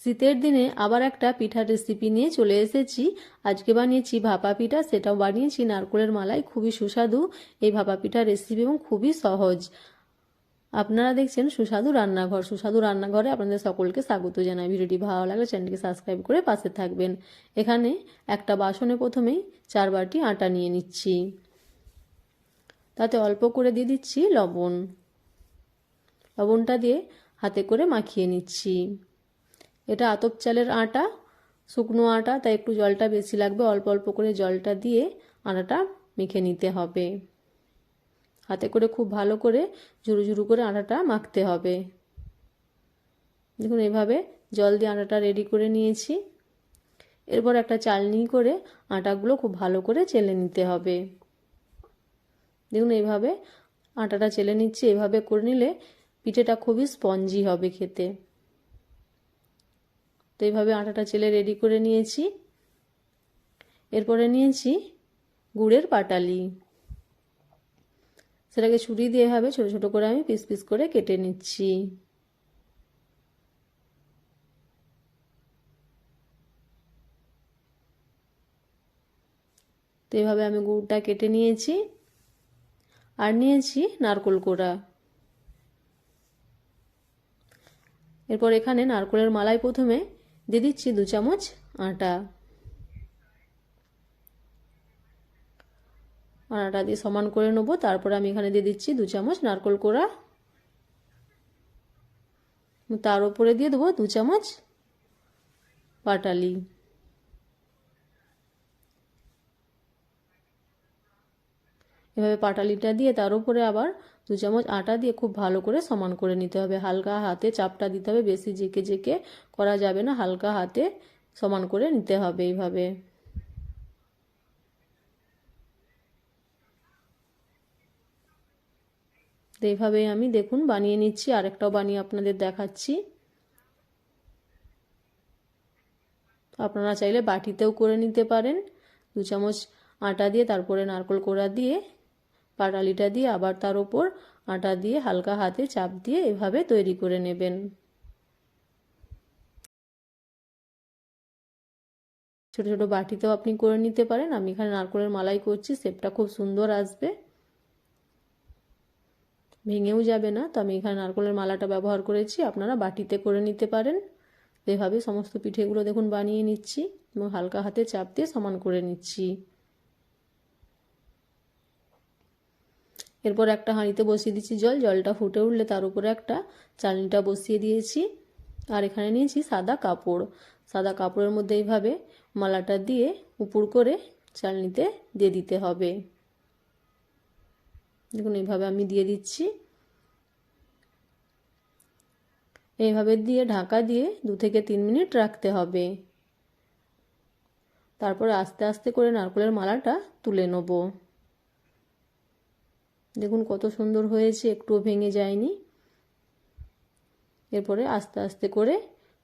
শীতের দিনে আবার একটা পিঠার রেসিপি নিয়ে চলে এসেছি। আজকে বানিয়েছি ভাপা পিঠা, সেটাও বানিয়েছি। নারকোলের মালাই খুবই সুস্বাদু। এই ভাপা পিঠার রেসিপি এবং খুবই সহজ। আপনারা দেখছেন সুস্বাদু রান্নাঘর। সুস্বাদু রান্নাঘরে আপনাদের সকলকে স্বাগত জানাই। ভিডিওটি ভালো লাগলে চ্যানেলটিকে সাবস্ক্রাইব করে পাশে থাকবেন। এখানে একটা বাসনে প্রথমেই চার বাটি আটা নিয়ে নিচ্ছি। তাতে অল্প করে দিয়ে দিচ্ছি লবণ। লবণটা দিয়ে হাতে করে মাখিয়ে নিচ্ছি। এটা আতপ চালের আটা, শুকনো আটা, তাই একটু জলটা বেশি লাগবে। অল্প অল্প করে জলটা দিয়ে আটাটা মেখে নিতে হবে। হাতে করে খুব ভালো করে ঝুরু ঝুরু করে আটাটা মাখতে হবে। দেখুন, এভাবে জল দিয়ে আটাটা রেডি করে নিয়েছি। এরপর একটা চালনি করে আটাগুলো খুব ভালো করে চেলে নিতে হবে। দেখুন এইভাবে আটাটা চেলে নিচ্ছি। এভাবে করে নিলে পিঠেটা খুবই স্পঞ্জি হবে খেতে। তো এইভাবে আটাটা চেলে রেডি করে নিয়েছি। এরপরে নিয়েছি গুড়ের পাটালি। সেটাকে ছুরি দিয়ে এভাবে ছোটো ছোটো করে আমি পিস পিস করে কেটে নিচ্ছি। তো এইভাবে আমি গুড়টা কেটে নিয়েছি। আর নিয়েছি নারকোল কোড়া। এরপর এখানে নারকোলের মালাই প্রথমে দিয়ে দিচ্ছি দু চামচ আটা। আটা দিয়ে সমান করে নেব। তারপরে আমি এখানে দিয়ে দিচ্ছি দু চামচ নারকোল কোড়া। তার উপরে দিয়ে দেবো দু চামচ পাটালি এভাবে পাটালিটা দিয়ে তার উপরে আবার দু চামচ আটা দিয়ে খুব ভালো করে সমান করে নিতে হবে। হালকা হাতে চাপটা দিতে হবে, বেশি জেকে জেকে করা যাবে না, হালকা হাতে সমান করে নিতে হবে এইভাবে। তো এইভাবে আমি দেখুন বানিয়ে নিচ্ছি, আরেকটাও বানিয়ে আপনাদের দেখাচ্ছি। আপনারা চাইলে বাটিতেও করে নিতে পারেন। দু চামচ আটা দিয়ে তারপরে নারকোল কোড়া দিয়ে পাটালিটা দিয়ে আবার তার ওপর আটা দিয়ে হালকা হাতে চাপ দিয়ে এভাবে তৈরি করে নেবেন। ছোট ছোট বাটিতেও আপনি করে নিতে পারেন। আমি এখানে নারকোলের মালাই করছি, শেপটা খুব সুন্দর আসবে। ভেঙেও যাবে না, তো আমি এখানে নারকোলের মালাটা ব্যবহার করেছি। আপনারা বাটিতে করে নিতে পারেন। এভাবে সমস্ত পিঠেগুলো দেখুন বানিয়ে নিচ্ছি এবং হালকা হাতে চাপ দিয়ে সমান করে নিচ্ছি। এরপর একটা হাঁড়িতে বসিয়ে দিচ্ছি জল, জলটা ফুটে উঠলে তার উপরে একটা চালনিটা বসিয়ে দিয়েছি। আর এখানে নিয়েছি সাদা কাপড়। সাদা কাপড়ের মধ্যে এইভাবে মালাটা দিয়ে উপর করে চালনিতে দিয়ে দিতে হবে। দেখুন, এইভাবে আমি দিয়ে দিচ্ছি। এইভাবে দিয়ে ঢাকা দিয়ে দু থেকে তিন মিনিট রাখতে হবে। তারপরে আস্তে আস্তে করে নারকেলের মালাটা তুলে নেব। দেখুন কত সুন্দর হয়েছে, একটুও ভেঙে যায়নি। এরপরে আস্তে আস্তে করে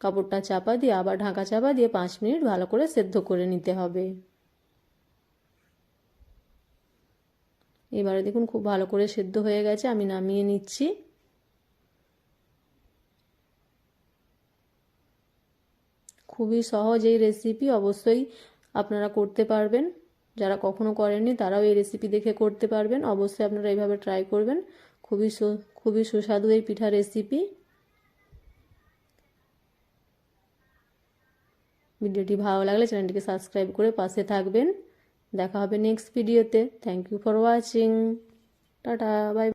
কাপড়টা চাপা দিয়ে, আবার ঢাকা চাপা দিয়ে পাঁচ মিনিট ভালো করে সেদ্ধ করে নিতে হবে। এবারে দেখুন খুব ভালো করে সেদ্ধ হয়ে গেছে, আমি নামিয়ে নিচ্ছি। খুবই সহজ এই রেসিপি অবশ্যই আপনারা করতে পারবেন। যারা কখনো করেননি, তারাও এই রেসিপি দেখে করতে পারবেন। অবশ্যই আপনারা এইভাবে ট্রাই করবেন। খুবই খুবই সুস্বাদু এই পিঠা রেসিপি ভিডিওটি ভালো লাগলে চ্যানেলটিকে সাবস্ক্রাইব করে পাশে থাকবেন। দেখা হবে নেক্সট ভিডিওতে thank you for watching tata bye